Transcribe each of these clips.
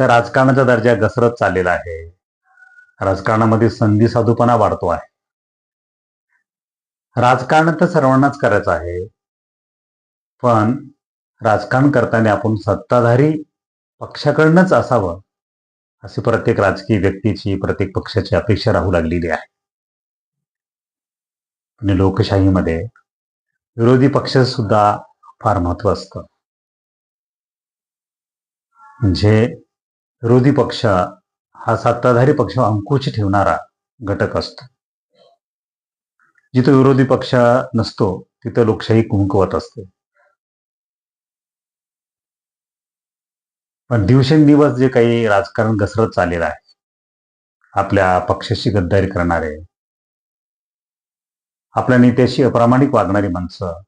तर राजकारणाचा दर्जा घसरत चाललेला आहे. राजकारणामध्ये संधी साधूपणा वाढतो आहे. राजकारण तर सर्वांनाच करायचं आहे. पण राजकारण करताना आपण सत्ताधारी पक्षाकडनंच असावं अशी प्रत्येक राजकीय व्यक्तीची प्रत्येक पक्षाची अपेक्षा राहू लागलेली आहे. आणि लोकशाहीमध्ये विरोधी पक्ष सुद्धा फार महत्त्व असतं. म्हणजे विरोधी पक्ष हा सत्ताधारी पक्ष अंकुश ठेवणारा घटक असतो. जिथं विरोधी पक्ष नसतो तिथं लोकशाही कुंकवत असते. पण दिवसेंदिवस जे काही राजकारण घसरत चाललेलं आहे आपल्या पक्षाशी गद्दारी करणारे आपल्या नेत्याशी अप्रामाणिक वागणारी माणसं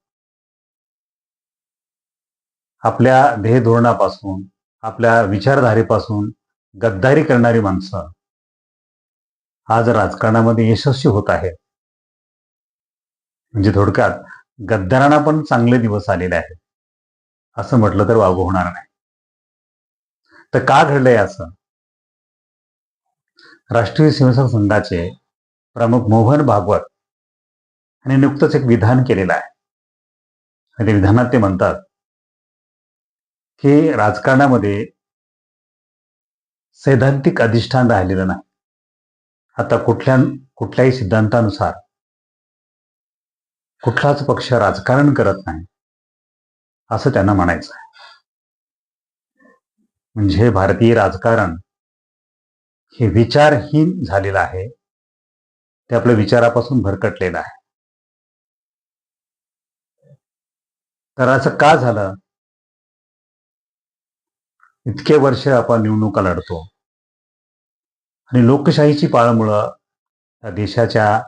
आपल्या ध्येय धोरणापासून आपल्या विचारधारेपासून गद्दारी करणारी माणसं आज राजकारणामध्ये यशस्वी होत आहेत म्हणजे थोडक्यात गद्दारांना पण चांगले दिवस आलेले आहेत. असं म्हटलं तर वागू होणार नाही. तर का घडलंय असं? राष्ट्रीय स्वयंसेवक संघाचे प्रमुख मोहन भागवत आणि नुकतंच एक विधान केलेलं आहे. आणि विधानात ते म्हणतात की राजकारणामध्ये सैद्धांतिक अधिष्ठान राहिलेलं नाही. आता कुठल्या कुठल्याही सिद्धांतानुसार कुठलाच पक्ष राजकारण करत नाही असं त्यांना म्हणायचं आहे. म्हणजे भारतीय राजकारण हे विचारहीन झालेलं आहे. ते आपल्या विचारापासून भरकटलेलं आहे. तर असं का झालं? इतके वर्ष आपण निवडणुका लढतो. आणि लोकशाहीची पाळमुळं त्या देशाच्या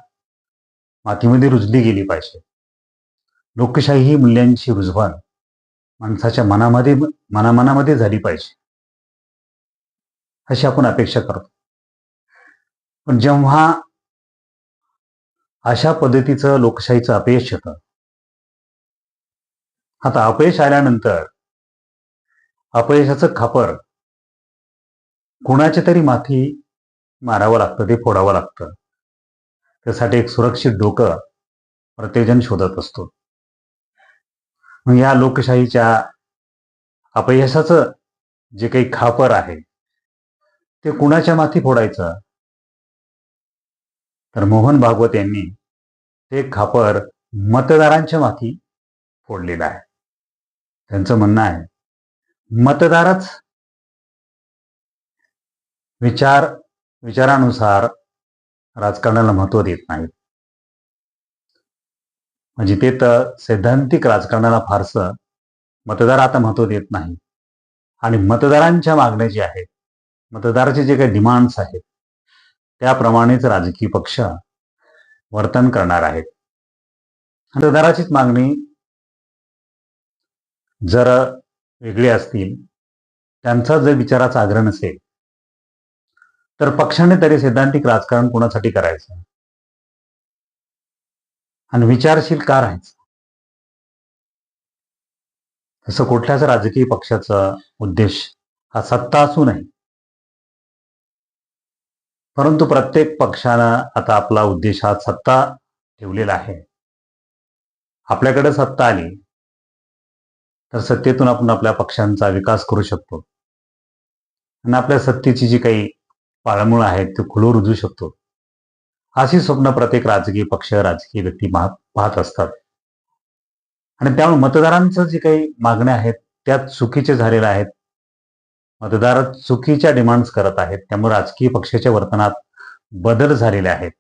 मातीमध्ये रुजली गेली पाहिजे. लोकशाही ही मूल्यांची रुजवण माणसाच्या मनामध्ये मनामनामध्ये झाली पाहिजे. अशी आपण अपेक्षा करतो. पण जेव्हा अशा पद्धतीचं लोकशाहीचं अपयश येतं आता अपयश आल्यानंतर अपयशाचं खापर. कुणाच्या तरी माथी मारावं लागतं ते फोडावं लागतं. त्यासाठी एक सुरक्षित डोकं प्रत्येकजण शोधत असतो. मग या लोकशाहीच्या अपयशाचं जे काही खापर आहे ते कुणाच्या माथी फोडायचं? तर मोहन भागवत यांनी ते खापर मतदारांच्या माथी फोडलेलं आहे. त्यांचं म्हणणं आहे मतदारच. विचार विचारानुसार राजकारणाला महत्त्व देत नाहीत. म्हणजे ते तर सैद्धांतिक राजकारणाला फारसं मतदार आता महत्त्व देत नाही. आणि मतदारांच्या मागण्या ज्या आहेत मतदाराचे जे काही डिमांड्स आहेत त्याप्रमाणेच राजकीय पक्ष वर्तन करणार आहेत. मतदाराचीच मागणी जर वेगळे असतील त्यांचा जर विचाराचा आग्रह नसेल तर पक्षाने तरी सैद्धांतिक राजकारण कोणासाठी करायचं? आणि विचारशील का राहायचं? तसं कुठल्याच राजकीय पक्षाचा उद्देश हा सत्ता असू नये. परंतु प्रत्येक पक्षानं आता आपला उद्देश हा सत्ता ठेवलेला आहे. आपल्याकडे सत्ता आली तर सत्तेतून आपण आपल्या पक्षांचा विकास करू शकतो. आणि आपल्या सत्तेची जी काही पाळमुळं आहेत ते खुलू रुजू शकतो. अशी स्वप्न प्रत्येक राजकीय पक्ष राजकीय व्यक्ती पाहत असतात. आणि त्यामुळे मतदारांचं जे काही मागण्या आहेत त्या चुकीचे झालेल्या आहेत. मतदार चुकीच्या डिमांड्स करत आहेत त्यामुळे राजकीय पक्षाच्या वर्तनात बदल झालेले आहेत.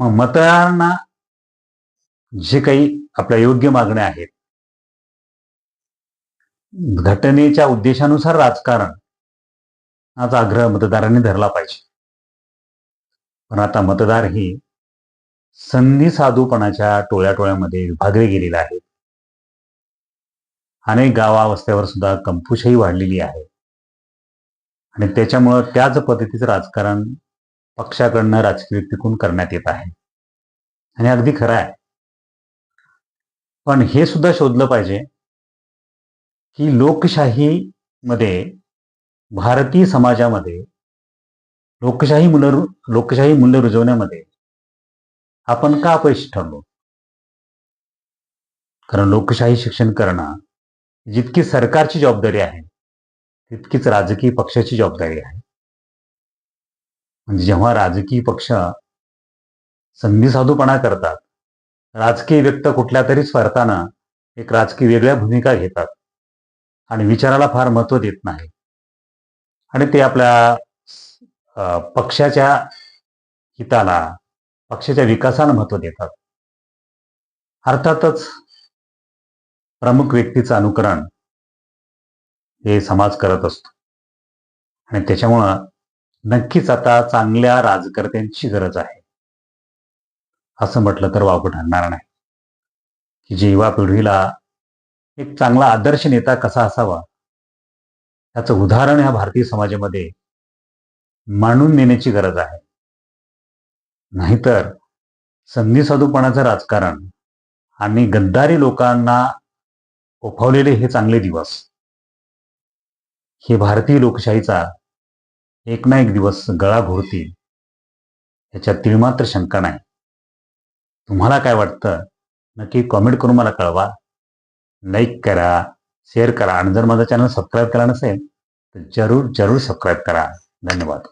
मग मतदारांना जे काही आपल्या योग्य मागण्या आहेत घटनेच्या उद्देशानुसार राजकारण हाच आग्रह मतदारांनी धरला पाहिजे. पण आता मतदार ही संधी साधूपणाच्या टोळ्या टोळ्यामध्ये विभागले गेलेले आहेत. अनेक गावावस्थेवर सुद्धा कंपुशाही वाढलेली आहे. आणि त्याच्यामुळं त्याच पद्धतीचं राजकारण पक्षाकडनं राजकीय व्यक्तीकडून करण्यात येत आहे. आणि अगदी खरं आहे. पण हे सुद्धा शोधलं पाहिजे की लोकशाहीमध्ये भारतीय समाजामध्ये लोकशाही मूल्य लोकशाही मूल्य रुजवण्यामध्ये आपण का अपयशी ठरलो? कारण लोकशाही शिक्षण करणं जितकी सरकारची जबाबदारी आहे तितकीच राजकीय पक्षाची जबाबदारी आहे. म्हणजे जेव्हा राजकीय पक्ष संधी साधूपणा करतात राजकीय व्यक्त कुठल्या तरी स्वार्थानं एक राजकीय वेगळ्या भूमिका घेतात आणि विचाराला फार महत्त्व देत नाही. आणि ते आपल्या पक्षाच्या हिताला पक्षाच्या विकासाला महत्त्व देतात. अर्थातच प्रमुख व्यक्तीचं अनुकरण हे समाज करत असतो. आणि त्याच्यामुळं नक्कीच आता चांगल्या राजकर्त्यांची गरज आहे. असं म्हटलं तर वापर ठरणार नाही. की जी युवा पिढीला एक चांगला आदर्श नेता कसा असावा? त्याचं उदाहरण ह्या भारतीय समाजामध्ये मांडून नेण्याची गरज आहे. नाहीतर संधी साधूपणाचं राजकारण आणि गद्दारी लोकांना ओफवलेले हे चांगले दिवस हे भारतीय लोकशाहीचा एक ना एक दिवस गळा घोरतील याच्यात तिळमात्र शंका नाही. तुम्हाला काय वाटतं? नक्की कॉमेंट करून मला कळवा. लाईक करा शेअर करा आणि जर माझा चॅनल सबस्क्राईब केला नसेल तर जरूर जरूर सबस्क्राईब करा. धन्यवाद.